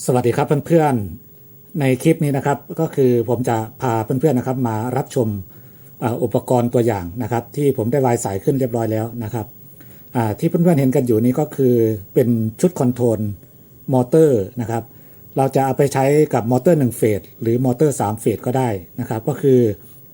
สวัสดีครับเพื่อนๆ ในคลิปนี้นะครับก็คือผมจะพาเพื่อนๆนะครับมารับชมอุปกรณ์ตัวอย่างนะครับ ที่ผมได้วายสายขึ้นเรียบร้อยแล้วนะครับที่เพื่อนๆเห็นกันอยู่นี้ก็คือเป็นชุดคอนโทรลมอเตอร์นะครับเราจะเอาไปใช้กับมอเตอร์1เฟสหรือมอเตอร์3เฟสก็ได้นะครับ ก็คือ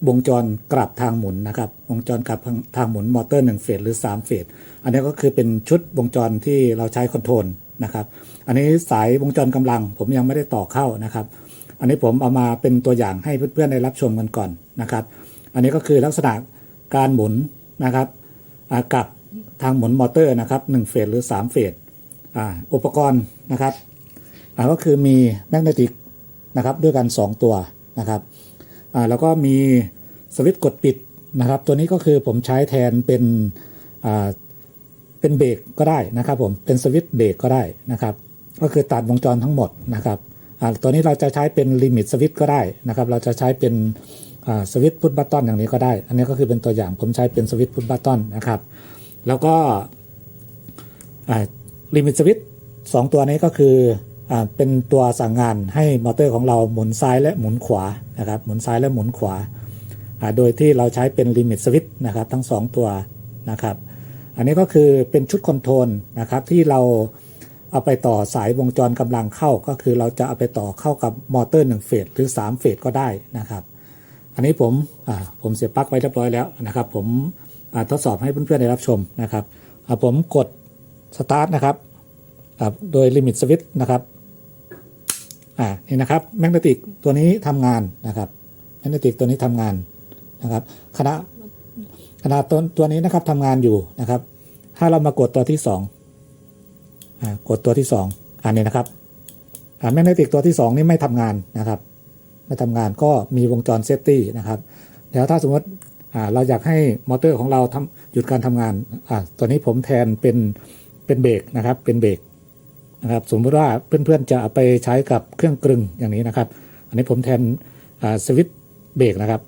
วงจรกลับทางหมุนนะครับวงจรกลับทางหมุนมอเตอร์1เฟสหรือ3เฟสอันนี้ก็คือเป็นชุดวงจรที่เราใช้คอนโทรล นะครับ อันนี้สายวงจรกำลัง ผมยังไม่ได้ต่อเข้านะครับ อันนี้ผมเอามาเป็นตัวอย่างให้เพื่อนๆได้รับชมกันก่อนนะครับ อันนี้ก็คือลักษณะการหมุนนะครับกับทางหมุนมอเตอร์นะครับ1เฟสหรือ 3 เฟสอุปกรณ์นะครับก็คือมีแมกเนติกนะครับด้วยกัน 2 ตัวนะครับแล้วก็มีสวิตช์กดปิดนะครับ ตัวนี้ก็คือผมใช้แทนเป็น เป็นเบรกก็ได้นะครับผมเป็นสวิตช์เบรกก็ได้นะครับ ก็คือตัดวงจรทั้งหมดนะครับตัวนี้เราจะใช้เป็นลิมิตสวิตช์ก็ได้นะครับ เราจะใช้เป็นสวิตช์พุทบัตตอนอย่างนี้ก็ได้ อันนี้ก็คือเป็นตัวอย่างผมใช้เป็นสวิตช์พุทบัตตอนนะครับ แล้วก็ลิมิตสวิตช์สองตัวนี้ก็คืออเป็นตัวสั่งงานให้มอเตอร์ของเราหมุนซ้ายและหมุนขวานะครับหมุนซ้ายและหมุนขวา โดยที่เราใช้เป็นลิมิตสวิตช์นะครับทั้งสองตัวนะครับ อันนี้ก็คือเป็นชุดคอนโทรลนะครับที่เราเอาไปต่อสายวงจรกำลังเข้าก็คือเราจะเอาไปต่อเข้ากับมอเตอร์1เฟสหรือ 3 เฟสก็ได้นะครับ อันนี้ผมผมเสียบปลั๊กไว้เรียบร้อยแล้วนะครับ ผมทดสอบให้เพื่อนๆได้รับชมนะครับผมกดสตาร์ทนะครับโดยลิมิตสวิตช์นะครับอ่านี่นะครับแมกเนติกตัวนี้ทำงานนะครับแมกเนติกตัวนี้ทำงานนะครับขณะ ขนาดตัวตัวนี้นะครับทำงานอยู่นะครับ ถ้าเรามากดตัวที่สองอกดตัวที่สองอันนี้นะครับอ่าแมกเนติกตัวที่สองนี่ไม่ทำงานนะครับไม่ทำงานก็มีวงจรเซฟตี้นะครับแล้วถ้าสมมติเราอยากให้มอเตอร์ของเราทำหยุดการทำงานอ่าตัวนี้ผมแทนเป็นเป็นเบรกนะครับเป็นเบรกนะครับสมมติว่าเพื่อนๆจะเอาไปใช้กับเครื่องกลึงอย่างนี้นะครับ อันนี้ผมแทนสวิตช์เบรกนะครับ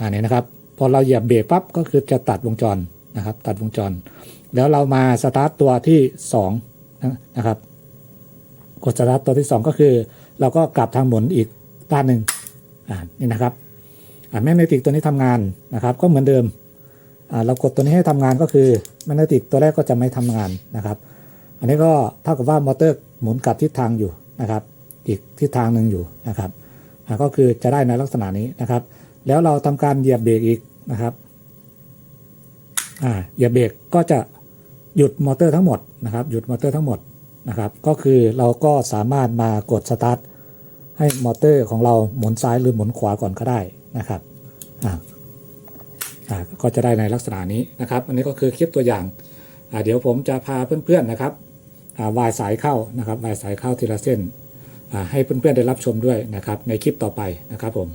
อันนี้นะครับ พอเราเหยียบเบรกปั๊บก็คือจะตัดวงจรนะครับ ตัดวงจร แล้วเรามาสตาร์ตตัวที่2นะครับ กดสตาร์ตตัวที่ 2 ก็คือ เราก็กลับทางหมุนอีกด้านหนึ่งอ่านี่นะครับอ่าแมกเนติกตัวนี้ทำงานนะครับ ก็เหมือนเดิมอ่าเรากดตัวนี้ให้ทำงานก็คือแมกเนติกตัวแรกก็จะไม่ทำงานนะครับ อันนี้ก็เท่ากับว่ามอเตอร์หมุนกลับทิศทางอยู่นะครับ อีกทิศทางหนึ่งอยู่นะครับก็คือจะได้ในลักษณะนี้นะครับ แล้วเราทำการเหยียบเบรกอีกนะครับอ่าเหยียบเบรกก็จะหยุดมอเตอร์ทั้งหมดนะครับ หยุดมอเตอร์ทั้งหมดนะครับ ก็คือเราก็สามารถมากดสตาร์ทให้มอเตอร์ของเราหมุนซ้ายหรือหมุนขวาก่อนก็ได้นะครับอ่าอ่าก็จะได้ในลักษณะนี้นะครับ อันนี้ก็คือคลิปตัวอย่างอ่าเดี๋ยวผมจะพาเพื่อนๆนะครับอ่าวายสายเข้านะครับวายสายเข้าทีละเส้นอ่าให้เพื่อนๆได้รับชมด้วยนะครับ ในคลิปต่อไปนะครับผม